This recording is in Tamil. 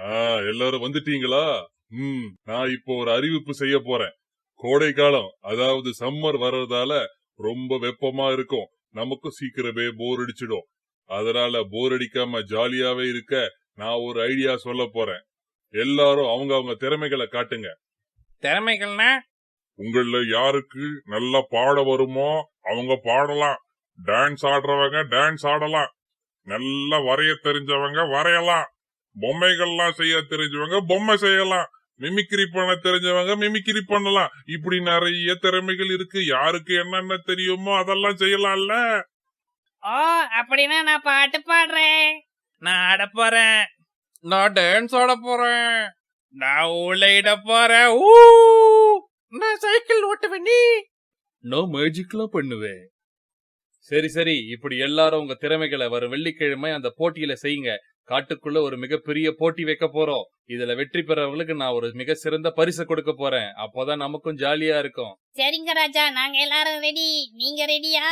ஆ, எல்லாரும் வந்துட்டீங்களா? ம் நான் இப்போ ஒரு அறிவிப்பு செய்ய போறேன். கோடை காலம் அதாவது சம்மர் வர்றதால ரொம்ப வெப்பமா இருக்கும். நமக்கு சீக்கிரமே போர் அடிச்சிடும். அதனால போர் அடிக்காம ஜாலியாவே இருக்க நான் ஒரு ஐடியா சொல்ல போறேன். எல்லாரும் அவங்க அவங்க திறமைகளை காட்டுங்க. திறமைகள்னா? உங்கள யாருக்கு நல்லா பாட வருமோ அவங்க பாடலாம். டான்ஸ் ஆடுறவங்க டான்ஸ் ஆடலாம். நல்லா வரைய தெரிஞ்சவங்க வரையலாம். பொம்மைகள்லாம் செய்ய தெரிஞ்சவங்க பொம்மை செய்யலாம். மிமிக்ரி பண்ண தெரிஞ்சவங்க மிமிக்ரி பண்ணலாம். இப்படி நிறைய திறமைகள் இருக்கு. யாருக்கு என்னென்ன தெரியுமோ அதெல்லாம் செய்யலாம்ல. ஓ அப்படின்னா நான் பாட்டு பாடுறேன். நான் ஆட போறேன். நான் டான்ஸ் ஆட போறேன். நான் ஊழையிட போறேன். ஊ! நான் சைக்கிள் ஓட்டுவேன் நீ? நான் மேஜிக்லாம் பண்ணுவேன். சரி சரி. இப்படி எல்லாரும் உங்க திறமைகளை வரும் வெள்ளிக்கிழமை அந்த போட்டியில செய்யுங்க. காட்டுக்குள்ள ஒரு மிகப்பெரிய போட்டி வைக்க போறோம். இதுல வெற்றி பெறவங்களுக்கு நான் ஒரு மிக சிறந்த பரிசு கொடுக்க போறேன். அப்போதான் நமக்கும் ஜாலியா இருக்கும். சரிங்க ராஜா நாங்க எல்லாரும் ரெடி நீங்க ரெடியா